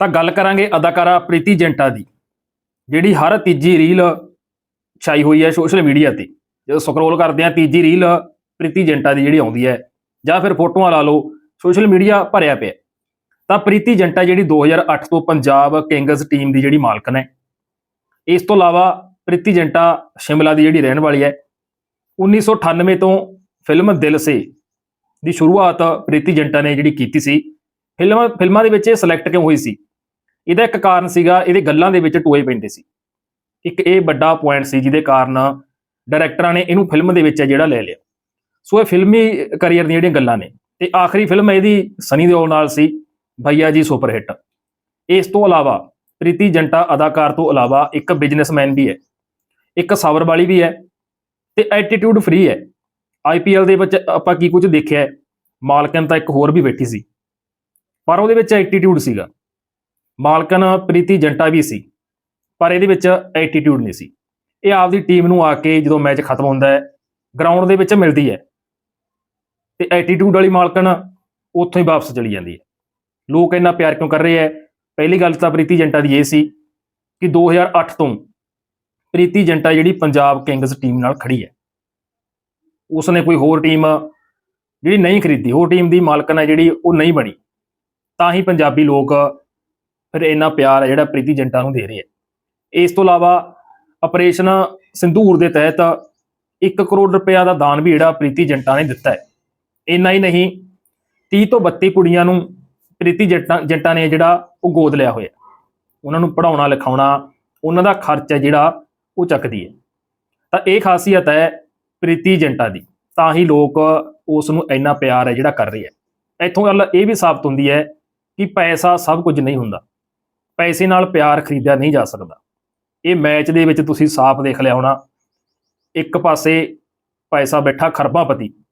ਤਾਂ ਗੱਲ ਕਰਾਂਗੇ ਅਦਾਕਾਰਾ ਪ੍ਰੀਤੀ ਜੈਂਟਾ ਦੀ, ਜਿਹੜੀ ਹਰ ਤੀਜੀ ਰੀਲ ਛਾਈ ਹੋਈ ਹੈ ਸੋਸ਼ਲ ਮੀਡੀਆ ਤੇ। ਜਦੋਂ ਸਕਰੋਲ ਕਰਦੇ ਆ ਤੀਜੀ ਰੀਲ ਪ੍ਰੀਤੀ ਜੈਂਟਾ ਦੀ ਜਿਹੜੀ ਆਉਂਦੀ ਹੈ, ਜਾਂ ਫਿਰ ਫੋਟੋਆਂ ਲਾ ਲਓ ਸੋਸ਼ਲ ਮੀਡੀਆ ਭਰਿਆ ਪਿਆ। ਤਾਂ ਪ੍ਰੀਤੀ ਜੈਂਟਾ ਜਿਹੜੀ 2008 ਤੋਂ ਪੰਜਾਬ ਕਿੰਗਸ ਟੀਮ ਦੀ ਜਿਹੜੀ ਮਾਲਕਨ ਹੈ ਇਸ ਤੋਂ ਇਲਾਵਾ ਪ੍ਰੀਤੀ ਜੈਂਟਾ ਸ਼ਿਮਲਾ ਦੀ ਜਿਹੜੀ ਰਹਿਣ ਵਾਲੀ ਹੈ 1998 ਤੋਂ ਫਿਲਮ ਦਿਲ ਸੇ ਦੀ ਸ਼ੁਰੂਆਤ ਪ੍ਰੀਤੀ ਜੈਂਟਾ ਨੇ ਜਿਹੜੀ ਕੀਤੀ ਸੀ। ਫਿਲਮ, ਫਿਲਮਾਂ ਦੇ ਵਿੱਚ ਇਹ ਸਿਲੈਕਟ ਕਿਉਂ ਹੋਈ ਸੀ? ਇਹਦਾ ਇੱਕ ਕਾਰਨ ਸੀਗਾ ਇਹਦੇ ਗੱਲਾਂ ਦੇ ਵਿੱਚ ਟੋਏ ਪੈਂਦੇ ਸੀ। ਇੱਕ ਇਹ ਵੱਡਾ ਪੁਆਇੰਟ ਸੀ ਜਿਹਦੇ ਕਾਰਨ ਡਾਇਰੈਕਟਰਾਂ ਨੇ ਇਹਨੂੰ ਫਿਲਮ ਦੇ ਵਿੱਚ ਜਿਹੜਾ ਲੈ ਲਿਆ। ਸੋ ਇਹ ਫਿਲਮੀ ਕੈਰੀਅਰ ਦੀਆਂ ਜਿਹੜੀਆਂ ਗੱਲਾਂ ਨੇ। ਤੇ ਆਖਰੀ ਫਿਲਮ ਇਹਦੀ ਸਨੀ ਦਿਓਲ ਨਾਲ ਸੀ ਭਈਆ ਜੀ ਸੁਪਰ ਹਿੱਟ ਇਸ ਤੋਂ ਇਲਾਵਾ ਪ੍ਰੀਤੀ ਜੰਟਾ ਅਦਾਕਾਰ ਤੋਂ ਇਲਾਵਾ ਇੱਕ ਬਿਜ਼ਨਸਮੈਨ ਵੀ ਹੈ। ਇੱਕ ਸਬਰ ਵਾਲੀ ਵੀ ਹੈ ਤੇ ਐਟੀਟਿਊਡ ਫ੍ਰੀ ਹੈ। ਆਈਪੀਐਲ ਦੇ ਵਿੱਚ ਆਪਾਂ ਕੀ ਕੁਝ ਦੇਖਿਆ ਹੈ, ਮਾਲਕਨ ਤਾਂ ਇੱਕ ਹੋਰ ਵੀ ਬੈਠੀ ਸੀ। ਪਰ ਉਹਦੇ ਵਿੱਚ ਐਟੀਟਿਊਡ ਸੀਗਾ। ਮਾਲਕਨ, ਪ੍ਰੀਤੀ, ਜੰਟਾ ਵੀ ਸੀ, ਪਰ ਇਹਦੇ ਵਿੱਚ ਐਟੀਟਿਊਡ ਨਹੀਂ ਸੀ। ਇਹ ਆਪਦੀ ਟੀਮ ਨੂੰ ਆ ਕੇ ਜਦੋਂ ਮੈਚ ਖਤਮ ਹੁੰਦਾ ਹੈ ਗਰਾਊਂਡ ਦੇ ਵਿੱਚ ਮਿਲਦੀ ਹੈ ਤੇ ਐਟੀਟਿਊਡ ਵਾਲੀ ਮਾਲਕਨ ਉੱਥੋਂ ਹੀ ਵਾਪਸ ਚਲੀ ਜਾਂਦੀ ਹੈ। ਲੋਕ ਇੰਨਾ ਪਿਆਰ ਕਿਉਂ ਕਰ ਰਹੇ ਹੈ? ਪਹਿਲੀ ਗੱਲ ਤਾਂ ਪ੍ਰੀਤੀ, ਜੰਟਾ ਦੀ ਇਹ ਸੀ ਕਿ 2008 ਤੋਂ ਪ੍ਰੀਤੀ, ਜੰਟਾ ਜਿਹੜੀ ਪੰਜਾਬ ਕਿੰਗਸ ਟੀਮ ਨਾਲ ਖੜੀ ਹੈ। ਉਸਨੇ ਕੋਈ ਹੋਰ ਟੀਮ ਜਿਹੜੀ ਨਹੀਂ ਖਰੀਦੀ ਉਹ ਟੀਮ ਦੀ ਮਾਲਕਨ ਹੈ ਜਿਹੜੀ ਉਹ ਨਹੀਂ ਬਣੀ। ਤਾਂ ਹੀ ਪੰਜਾਬੀ ਲੋਕ ਫਿਰ ਇੰਨਾ ਪਿਆਰ ਹੈ ਜਿਹੜਾ ਪ੍ਰੀਤੀ ਜੰਟਾ ਨੂੰ ਦੇ ਰਹੇ ਹੈ। ਇਸ ਤੋਂ ਇਲਾਵਾ ਆਪਰੇਸ਼ਨ ਸਿੰਧੂਰ ਦੇ ਤਹਿਤ 1 ਕਰੋੜ ਰੁਪਇਆ ਦਾ ਦਾਨ ਵੀ ਜਿਹੜਾ ਪ੍ਰੀਤੀ ਜੰਟਾ ਨੇ ਦਿੱਤਾ ਹੈ। ਇੰਨਾ ਹੀ ਨਹੀਂ 30 ਤੋਂ 32 ਕੁੜੀਆਂ ਨੂੰ ਪ੍ਰੀਤੀ ਜੰਟਾ ਜੰਟਾ ਨੇ ਜਿਹੜਾ ਉਹ ਗੋਦ ਲਿਆ ਹੋਇਆ। ਉਹਨਾਂ ਨੂੰ ਪੜਾਉਣਾ ਲਿਖਾਉਣਾ, ਉਹਨਾਂ ਦਾ ਖਰਚ ਹੈ ਜਿਹੜਾ ਉਹ ਚੱਕਦੀ ਹੈ। ਤਾਂ ਇਹ ਖਾਸੀਅਤ ਹੈ ਪ੍ਰੀਤੀ ਜੰਟਾ ਦੀ, ਤਾਂ ਹੀ ਲੋਕ ਉਸ ਨੂੰ ਇੰਨਾ ਪਿਆਰ ਹੈ ਜਿਹੜਾ ਕਰ ਰਹੇ ਹੈ। ਇੱਥੋਂ ਗੱਲ ਇਹ ਵੀ ਸਾਬਤ ਹੁੰਦੀ ਹੈ ਕਿ ਪੈਸਾ ਸਭ ਕੁਝ ਨਹੀਂ ਹੁੰਦਾ। ਪੈਸੇ ਨਾਲ ਪਿਆਰ ਖਰੀਦਿਆ ਨਹੀਂ ਜਾ ਸਕਦਾ। ਇਹ ਮੈਚ ਦੇ ਵਿੱਚ ਤੁਸੀਂ ਸਾਫ਼ ਦੇਖ ਲਿਆ ਹੋਣਾ। ਇੱਕ ਪਾਸੇ ਪੈਸਾ ਬੈਠਾ ਖਰਬਾਪਤੀ,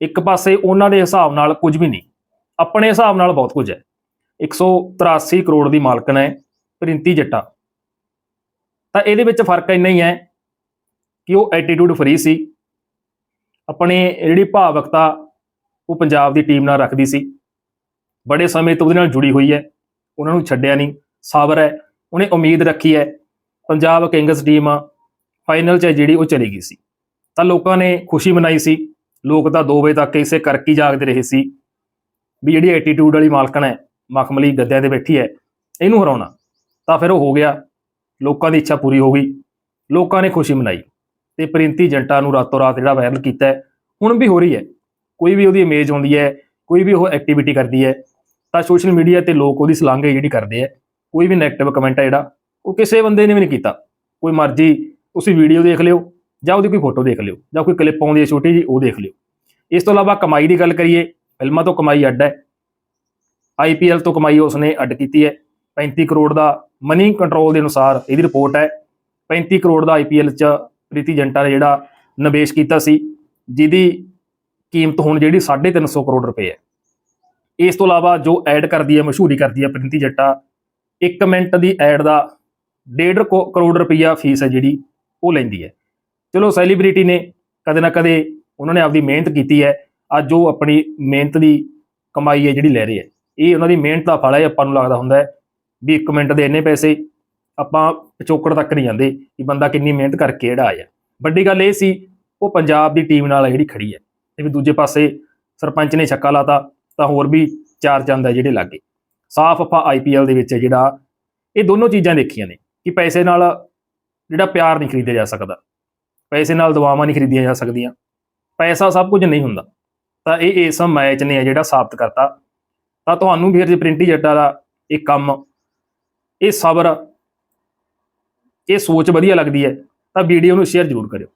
ਇੱਕ ਪਾਸੇ ਉਹਨਾਂ ਦੇ ਹਿਸਾਬ ਨਾਲ ਕੁਝ ਵੀ ਨਹੀਂ। ਆਪਣੇ ਹਿਸਾਬ ਨਾਲ ਬਹੁਤ ਕੁਝ ਹੈ। 183 ਕਰੋੜ ਦੀ ਮਾਲਕਨ ਹੈ ਪ੍ਰਿੰਤੀ ਜੱਟਾ। ਤਾਂ ਇਹਦੇ ਵਿੱਚ ਫ਼ਰਕ ਇੰਨਾ ਹੀ ਹੈ ਕਿ ਉਹ ਐਟੀਟਿਊਡ ਫਰੀ ਸੀ। ਆਪਣੇ ਜਿਹੜੀ ਭਾਵਕਤਾ ਉਹ ਪੰਜਾਬ ਦੀ ਟੀਮ ਨਾਲ ਰੱਖਦੀ ਸੀ। ਬੜੇ ਸਮੇਂ ਤੋਂ ਉਹਦੇ ਨਾਲ ਜੁੜੀ ਹੋਈ ਹੈ। ਉਹਨਾਂ ਨੂੰ ਛੱਡਿਆ ਨਹੀਂ। ਸਾਬਰ ਹੈ, ਉਹਨੇ ਉਮੀਦ ਰੱਖੀ ਹੈ, ਪੰਜਾਬ ਕਿੰਗਸ ਟੀਮ ਫਾਈਨਲ 'ਚ ਜਿਹੜੀ ਉਹ ਚਲੀ ਗਈ ਸੀ। ਤਾਂ ਲੋਕਾਂ ਨੇ ਖੁਸ਼ੀ ਮਨਾਈ ਸੀ, ਲੋਕ ਤਾਂ 2 ਵਜੇ ਤੱਕ ਇਸੇ ਕਰਕੇ ਜਾਗਦੇ ਰਹੇ ਸੀ ਵੀ ਜਿਹੜੀ ਐਟੀਟਿਊਡ ਵਾਲੀ ਮਾਲਕਣ ਹੈ, ਮਖਮਲੀ ਗੱਦਿਆਂ ਤੇ ਬੈਠੀ ਹੈ, ਇਹਨੂੰ ਹਰਾਉਣਾ। ਤਾਂ ਫਿਰ ਉਹ ਹੋ ਗਿਆ, ਲੋਕਾਂ ਦੀ ਇੱਛਾ ਪੂਰੀ ਹੋ ਗਈ, ਲੋਕਾਂ ਨੇ ਖੁਸ਼ੀ ਮਨਾਈ ਤੇ ਪ੍ਰਿੰਤੀ ਜੰਟਾ ਨੂੰ ਰਾਤੋਂ ਰਾਤ ਜਿਹੜਾ ਵਾਇਰਲ ਕੀਤਾ ਹੈ, ਹੁਣ ਵੀ ਹੋ ਰਹੀ ਹੈ। ਕੋਈ ਵੀ ਉਹਦੀ ਇਮੇਜ ਆਉਂਦੀ ਹੈ, ਕੋਈ ਵੀ ਉਹ ਐਕਟੀਵਿਟੀ ਕਰਦੀ ਹੈ, ਤਾਂ ਸੋਸ਼ਲ ਮੀਡੀਆ ਤੇ ਲੋਕ ਉਹਦੀ ਸਲਾਘਾ ਜਿਹੜੀ ਕਰਦੇ ਆ ਕੋਈ ਵੀ 네ਗੇਟਿਵ ਕਮੈਂਟ ਹੈ ਜਿਹੜਾ, ਉਹ ਕਿਸੇ ਬੰਦੇ ਨੇ ਵੀ ਨਹੀਂ ਕੀਤਾ। ਕੋਈ ਮਰਜ਼ੀ ਤੁਸੀਂ ਵੀਡੀਓ ਦੇਖ ਲਿਓ ਜਾਂ ਉਹਦੀ ਕੋਈ ਫੋਟੋ ਦੇਖ ਲਿਓ ਜਾਂ ਕੋਈ ਕਲਿੱਪ ਆਉਂਦੀ ਹੈ ਛੋਟੀ ਜੀ ਉਹ ਦੇਖ ਲਿਓ। ਇਸ ਤੋਂ ਇਲਾਵਾ ਕਮਾਈ ਦੀ ਗੱਲ ਕਰੀਏ, ਫਿਲਮਾਂ ਤੋਂ ਕਮਾਈ ਅੱਡ ਹੈ। ਆਈਪੀਐਲ ਤੋਂ ਕਮਾਈ ਉਸਨੇ ਅੱਡ ਕੀਤੀ ਹੈ। 35 ਕਰੋੜ ਦਾ ਮਨੀ ਕੰਟਰੋਲ ਦੇ ਅਨੁਸਾਰ ਇਹਦੀ ਰਿਪੋਰਟ ਹੈ। 35 ਕਰੋੜ ਦਾ ਆਈਪੀਐਲ ਚ ਪ੍ਰੀਤੀ ਜੰਟਾ ਨੇ ਜਿਹੜਾ ਨਿਵੇਸ਼ ਕੀਤਾ ਸੀ, ਜਿਹਦੀ ਕੀਮਤ ਹੁਣ ਜਿਹੜੀ 350 ਕਰੋੜ ਰੁਪਏ ਹੈ। ਇਸ ਤੋਂ ਇਲਾਵਾ ਜੋ ਐਡ ਕਰਦੀ ਹੈ, ਮਸ਼ਹੂਰੀ ਕਰਦੀ ਹੈ ਪ੍ਰੀਤੀ ਜੱਟਾ 1 ਮਿੰਟ ਦੀ ਐਡ ਦਾ 1.5 ਕਰੋੜ ਰੁਪਈਆ ਫੀਸ ਹੈ ਜਿਹੜੀ ਉਹ ਲੈਂਦੀ ਹੈ। ਚਲੋ ਸੈਲੀਬ੍ਰਿਟੀ ਨੇ ਕਦੇ ਨਾ ਕਦੇ ਉਹਨਾਂ ਨੇ ਆਪਦੀ ਮਿਹਨਤ ਕੀਤੀ ਹੈ। ਅੱਜ ਉਹ ਆਪਣੀ ਮਿਹਨਤ ਦੀ ਕਮਾਈ ਹੈ ਜਿਹੜੀ ਲੈ ਰਹੇ ਹੈ। ਇਹ ਉਹਨਾਂ ਦੀ ਮਿਹਨਤ ਦਾ ਫਲ ਹੈ, ਆਪਾਂ ਨੂੰ ਲੱਗਦਾ ਹੁੰਦਾ ਹੈ ਵੀ 1 ਮਿੰਟ ਦੇ ਇੰਨੇ ਪੈਸੇ ਆਪਾਂ ਪਿਛੋਕੜ ਤੱਕ ਨਹੀਂ ਜਾਂਦੇ ਕਿ ਬੰਦਾ ਕਿੰਨੀ ਮਿਹਨਤ ਕਰਕੇ ਜਿਹੜਾ ਆਇਆ। ਵੱਡੀ ਗੱਲ ਇਹ ਸੀ, ਉਹ ਪੰਜਾਬ ਦੀ ਟੀਮ ਨਾਲ ਜਿਹੜੀ ਖੜੀ ਹੈ। ਤੇ ਵੀ ਦੂਜੇ ਪਾਸੇ ਸਰਪੰਚ ਨੇ ਛੱਕਾ ਲਾਤਾ ਤਾਂ ਹੋਰ ਵੀ ਚਾਰ ਚੰਦ ਹੈ ਜਿਹੜੇ ਲੱਗੇ। ਸਾਫ਼ ਆਪਾਂ ਆਈਪੀਐਲ ਦੇ ਵਿੱਚ ਜਿਹੜਾ, ਇਹ ਦੋਨੋਂ ਚੀਜ਼ਾਂ ਦੇਖੀਆਂ ਨੇ ਕਿ ਪੈਸੇ ਨਾਲ ਜਿਹੜਾ ਪਿਆਰ ਨਹੀਂ ਖਰੀਦਿਆ ਜਾ ਸਕਦਾ। ਪੈਸੇ ਨਾਲ ਦੁਆਵਾਂ ਨਹੀਂ ਖਰੀਦੀਆਂ ਜਾ ਸਕਦੀਆਂ। ਪੈਸਾ ਸਭ ਕੁਝ ਨਹੀਂ ਹੁੰਦਾ। ਤਾਂ ਇਹ ਇਸ ਮੈਚ ਨੇ ਜਿਹੜਾ ਸਾਬਤ ਕਰਤਾ। ਤਾਂ ਤੁਹਾਨੂੰ ਵੀਰ ਜੀ ਪ੍ਰਿੰਟੀ ਜੱਟਾ ਦਾ ਇਹ ਕੰਮ, ਇਹ ਸਬਰ, ਇਹ ਸੋਚ ਵਧੀਆ ਲੱਗਦੀ ਹੈ, ਤਾਂ ਵੀਡੀਓ ਨੂੰ ਸ਼ੇਅਰ ਜ਼ਰੂਰ ਕਰਿਓ।